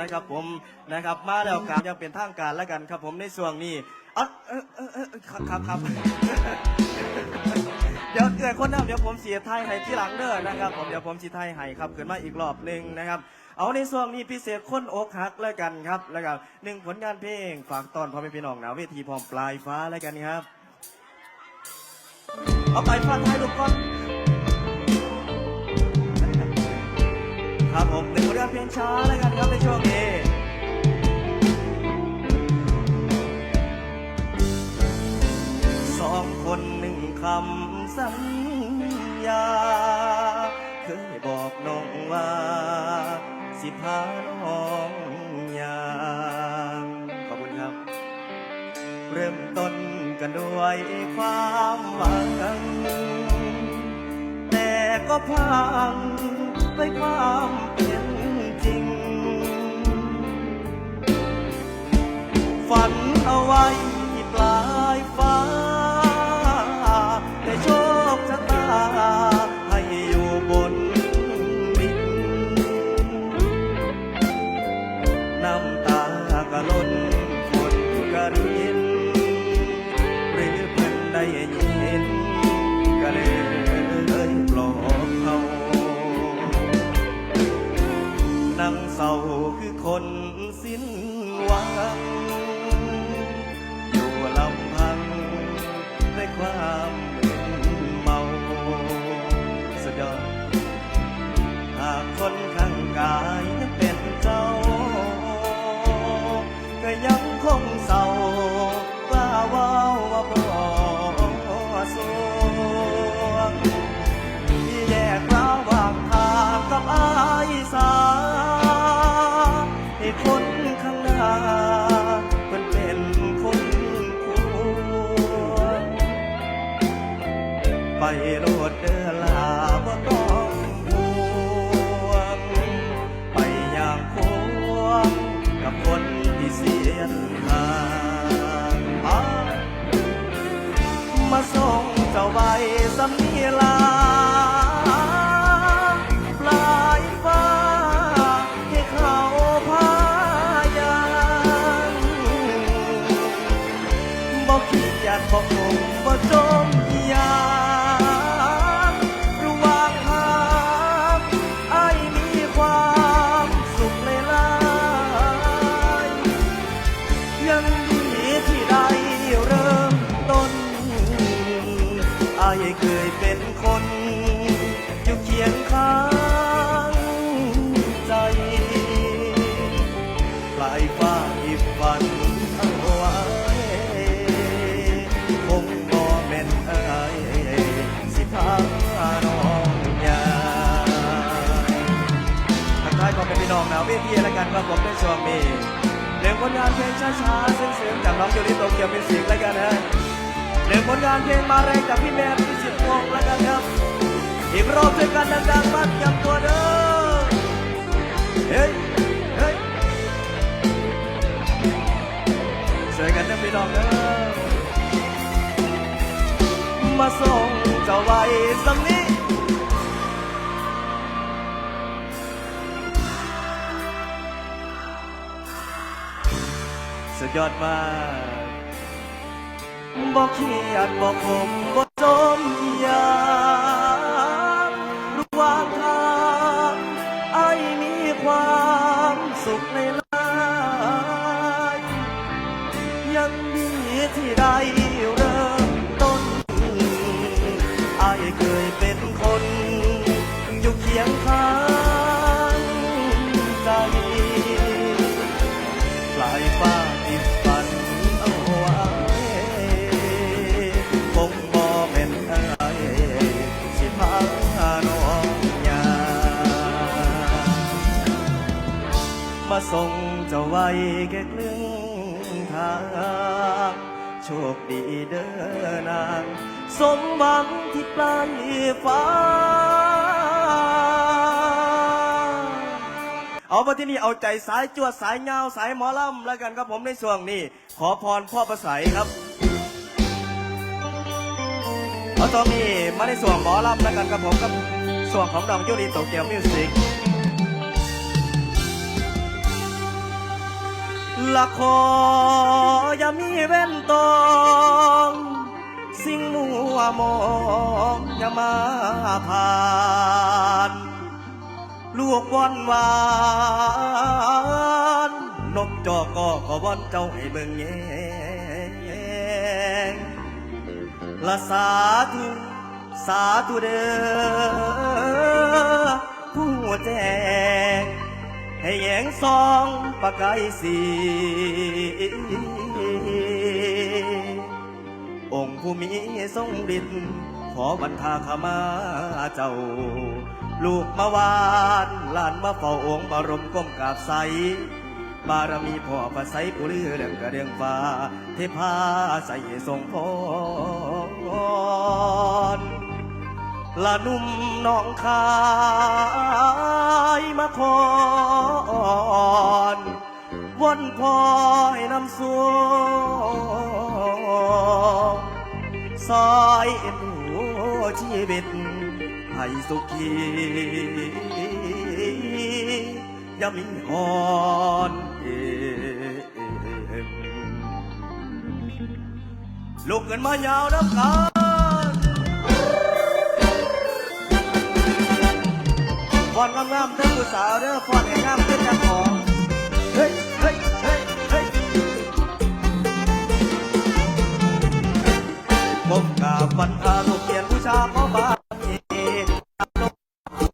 นะครับผมนะครับมาแล้วการยังเป็นทางการแล้วกันครับผมในช่วงนี้อะเออเออเออเออครับครับครับเดี๋ยวเกิดคนน้ำเดี๋ยวผมเสียไทยให้ที่หลังเด้อนะครับผมเดี๋ยวผมสีไทยให้ครับขึ้นมาอีกรอบหนึ่งนะครับเอาในช่วงนี้พิเศษคนอกหักแล้วกันครับแล้วก็หนึ่งผลงานเพลงฝากตอนพ่อแม่พี่น้องหนาเวทีพร้อมปลายฟ้าแล้วกันครับเอาไปฟังให้ลูกก่อน ครับผมหนึ่งผลงานเพลงช้าแล้วกันครับในช่วงนี้สองคนหนึ่งคำสัญญา เคยบอกน้องว่า สิพาน้องยางขอบคุณครับ เริ่มต้นกันด้วยความหวังแต่ก็พังด้วยความ น เจ้าไว้สำนีลา อ้ายเคยเป็นคนอยู่เคียงข้างใจปลายฟ้าที่ฝันเอาไว้คงบ่แม่นอ้ยสิพาน้องยาทักทายก็เป็นพี่น้องหนาวเวทีแล้วกันครับผมในช่วงนี้เรื่องผลงานเพลงช้าๆซึ้งๆจากน้องยูริโตเกียวมิวสิกแล้วกันนะานเพลงมาแรงจากพี่แมนที่สิบวงแล้วกันครับอีกรอบด้วยกันดังๆบ้านยำตัวเด้อเฮ้ยเฮ้ยช่วยกันนะพี่น้องเด้อมาส่งเจ้าไว้สำนี้สุดยอดมาก บ่เครียดบ่ขมบ่จม มาส่งเจ้าไว้แก่ครึ่งทางโชคดีเด้อนาง สมหวังที่ปลายฟ้า เอามาที่นี่เอาใจสายจวดสายเงาสายหมอลำแล้วกันครับผมในช่วงนี้ ขอพรพ่อประสัยครับเอาตอนนี้มาในส่วนหมอลำแล้วกันครับผมกับส่วนของดองยูรีโตเกียวมิวสิก ละขออย่ามีเว้นตอง สิ่งมัวมองอย่ามาผ่าน ลูกวอนหวานนกจอกก็ขอวอนเจ้าให้เบิ่งแยงละสาธุสาธุเด้อผู้แจ้ง ให้แยงซองประกายสีองค์ผู้มีทรงฤทธิ์ขอบันทาขมาเจ้า ลูกมาวานลานมาเฝ้าองค์บรมก้มกราบใส บารมีพ่อประไสผู้ลือเรื่องกระเดียงฟ้า เทพาใส่ทรงพร ละนุ่มน้องคายมาคอนวนพอยนำสู่ซอยเอ็นดูชีวิตให้สุขียามีอ่อนเอ็มลุกขึ้นมายาวน้ำกัน อนงามๆเด้อผู้สาวเด้อฟอนให้งามขึ้นจากของ เฮ้ยเฮ้ยเฮ้ยเฮ้ยผมกราบบันพาลูกเกียนผู้ชาขอบารมี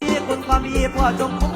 ที่คนความดีพ่อจงคุ้มครอง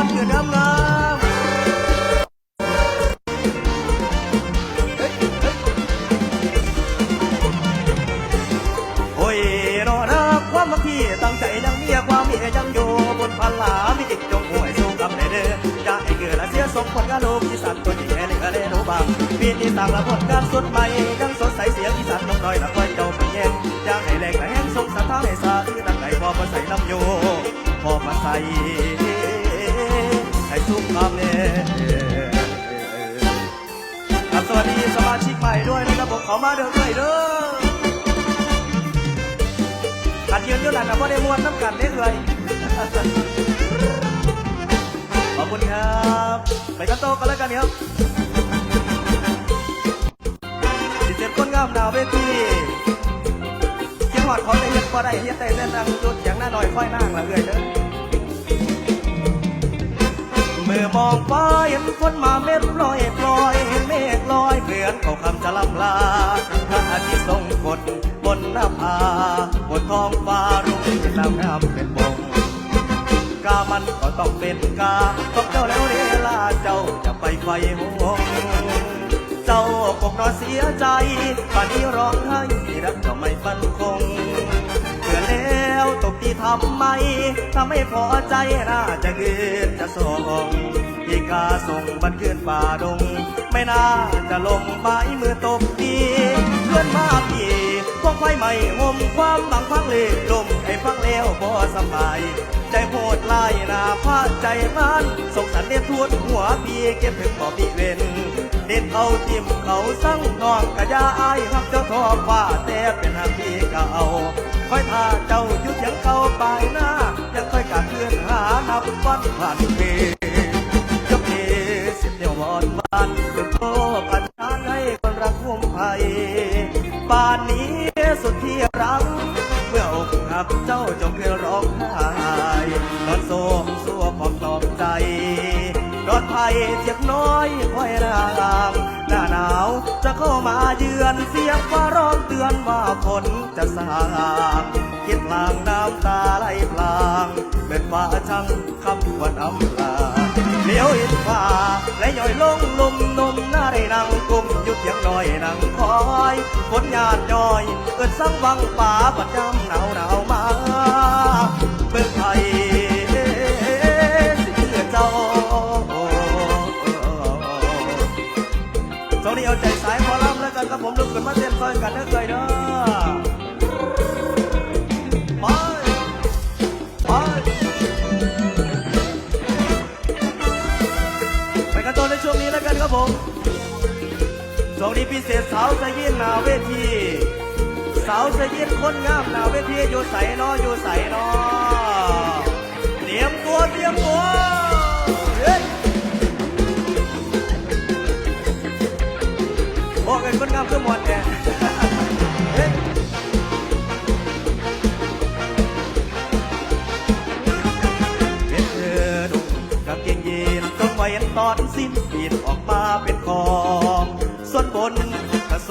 มีพรคือน้ำงามโอ้ยรอนะความบางทีตั้งใจยังเมียความเมียยังอยู่บนพันลามีจิตจงห่วยสู้กับในเด้อจะให้เกิดและเสียสมผลงานโลกอีสานตัวนี้แค่เหลือเลโนบางปีนี้ต่างละผลงานสุดใหม่ยังสดใสเสียงอีสานน้องน้อยละคอยเจ้าเป็นเย็นอยากให้แรงและแห้งทรงสัทธาให้สาคือตั้งใจพอมาใส่น้ำโยพอมาใส่ ด้วยนะครับผมขอมาเด้อด้ยเด้อขัดยืนอยู่นั่นนะพ่ได้มวนน้ำกันได้เลยขอบคุณครับ ไปกันโตกันแล้วกันครับดิเจ็บคนงามดาวเวทีเขียนหอดเขอได้เฮ็ดพอได้เฮ็ดได้เต้นดังจุดอย่างหน้าหน่อยค่อยนั่งละเลยเด้อ มื่อมองฟ้าเห็นฝนมาเม็ดลอยปลอยเห็นเมฆลอยเคลื่อนเขาคำจะลำลาพระอาทิตย์ทรงกดบนหน้าผาบนท้องฟ้ารุ่งเป็นน้ำงามเป็นวงกามันก็ต้องเป็นกาต้องเจ้าแล้วเวลาเจ้าจะไปไฟหงเจ้าคงนอนเสียใจป่านนี้ร้องไห้รักก็ไม่ฟันคงเกิดแล้วตกที่ทำไมถ้าไม่พอใจน่าจะเกินจะส่ง กาส่งบันคืนป่าดง ไม่น่าจะลงไม้มือตบดีเพื่อนมาพี่พวกไฟใหม่ห่มความบังฟังเลยลมให้ฟังแล้วพอสบาย ใจโหดล่หนาพาใจมันสงสารเด็ดทวนหัวพี่เก็บถึงบ่อพี่เวนเด็ดเอาทิมเขาสั่งนองกระยาอายหักเจ้าทองฟ้าแต่เป็นหักพี่เก่าคอยพาเจ้ายุดยังเข้าไปหน้ายังเานสุดโชคอาจารย์ให้คนรักห่วงภัยป่านนี้สุดที่รัก เมื่ออกหักเจ้าจงเพียร้องไห้นอนโศกสัวปลอกปอบใจปอดภัยเจ็บน้อยค่อยร่างหน้าหนาวจะเข้ามาเยือนเสียงว่าร้องเตือนว่าฝนจะสาดคิดลางน้ำตาไหลพลางเป็นว่าช่างคำวันอำลา เลี้ยวเห็นฟ้าและย่อยลงลุมนมหน้าได้นั่งกุมหยุดยังน้อยนั่งคอยฝนหยาดย่อยเกิดสังวังป่าประจำหนาวหนาวมาเบิ่งไทยสิเพื่อเจ้าสองนี้เอาใจสายหมอลำแล้วกันครับผมลุกขึ้นมาเต้นซอยกันเด้อเคยเด้อ นี้พิเศษสาวสะยินหนาเวทีสาวสะยินคนงามหนาเวทีอยู่ใสนออยู่ใสนอเตรียมตัวเตรียมตัวเฮ้ยโอ้เป็นคนงามคือหมดแกเฮ้ยเห็นเธอดุกางเกงยีนต้องไว้ตอนสิ้นปีนออกมาเป็นกอ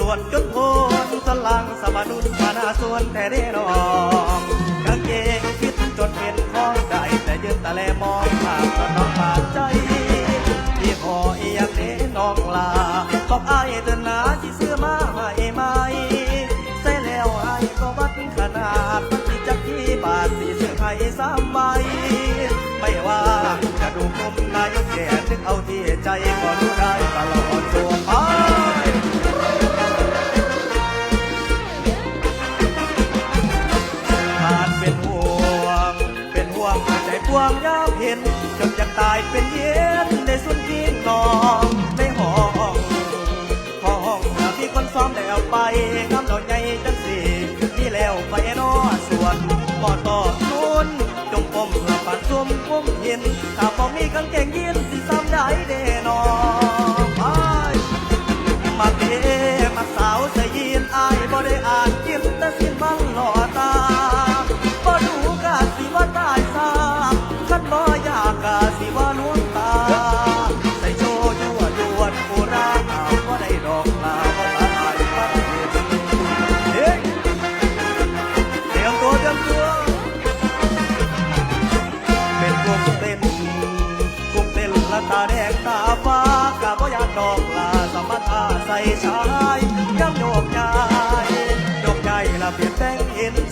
วนจนโพนสลังสมนุนมานาส่วนแต่เด้นองกางเกงคิดจนเป็นของได้แต่ยืนตะแลมองภาพก็น้องบาดใจที่พอเอียงเน้น้องลาบอกอายเดินหนาที่เสื้อมาให้ไหมใส่แล้วอายก็วัดขนาดมันที่จักที่บาทสีเสื้อไทยสามใบไม่ว่าจะดูคมนายกแก่นึกเอาที่ใจก็รู้ได้ตลอด วงใจพวงยาวเห็นจนจะตายเป็นเย็นในสุนทีนนองในห้องห้องหากมีคนซ้อมแล้วไปน้ำเราใหญ่จังสีที่แล้วไปนอส่วนบ่อต่อ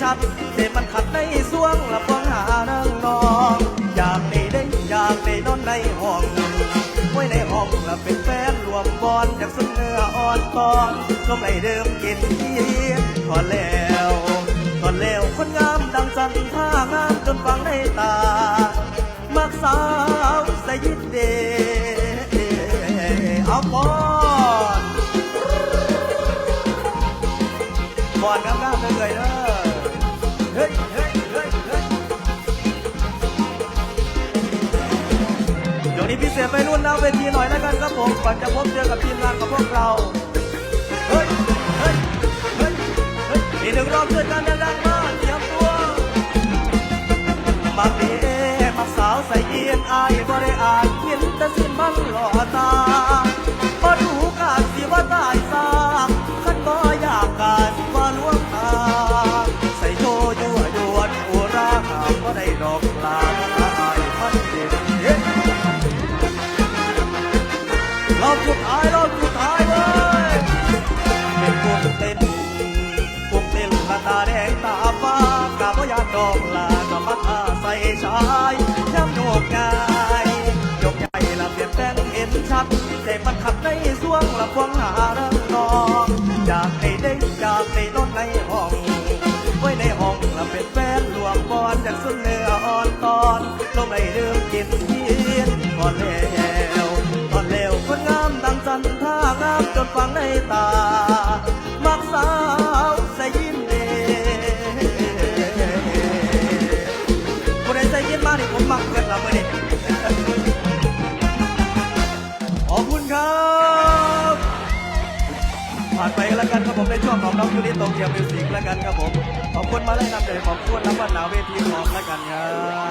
ชัดเดมันขัดในสวงละฟองหานังนองอยากได้ได้อยากได้นอนในห้องไว้ในห้องละเป็นแฟนรวมบอลอยากสุดเนื้ออ่อนตอนก็ไม่เดิมกินทีถอแล้วถอแล้วคนงามดังจันท่างามจนฟังในตา มักสาวใสยินเดเอาบอนบอนงามๆเลยเด้อ เดี๋ยวนี้พิเศษไปรุ่นหน้าเวทีหน่อยแล้วกันครับผมก่อนจะพบเจอกับทีมงานกับพวกเราเฮ้ยเฮ้ยเฮ้ยเฮ้ยอีกหนึ่งรอบด้วยกันดังๆมาเตรียมตัวมาเปีมาสาวใส่เอียนอายบ่ได้อ่านเขียนแต่สิ้นมันหล่อตาบ่ดู อบสุดท้ายรอบสุดท้ายเว้ยเป็นพวกเต้นพวกเต้นละตาแดงตาฟ้ากะบ่อยากดอกลากะมาท่าใส่ชายย้ำโยกง่ายยกใหญ่ละเปลี่ยนแปลงเห็นชัดแต่มันขัดในสวงละควงหาเรื่องนองอยากให้ได้อยากให้นอนในห้องไว้ในห้องละเป็นแฟนลวงบอลจากสุดเนื้ออ่อนตอนลงในเดิมกินเทียน ล้วกันครับผมในช่วงของน้องยูริโตเกียวมิวสิกแล้วกันครับผมขอบคุณมาเลยนำใจขอบคุณน้ำวันหนาวเวทีขอมแล้วกันครับ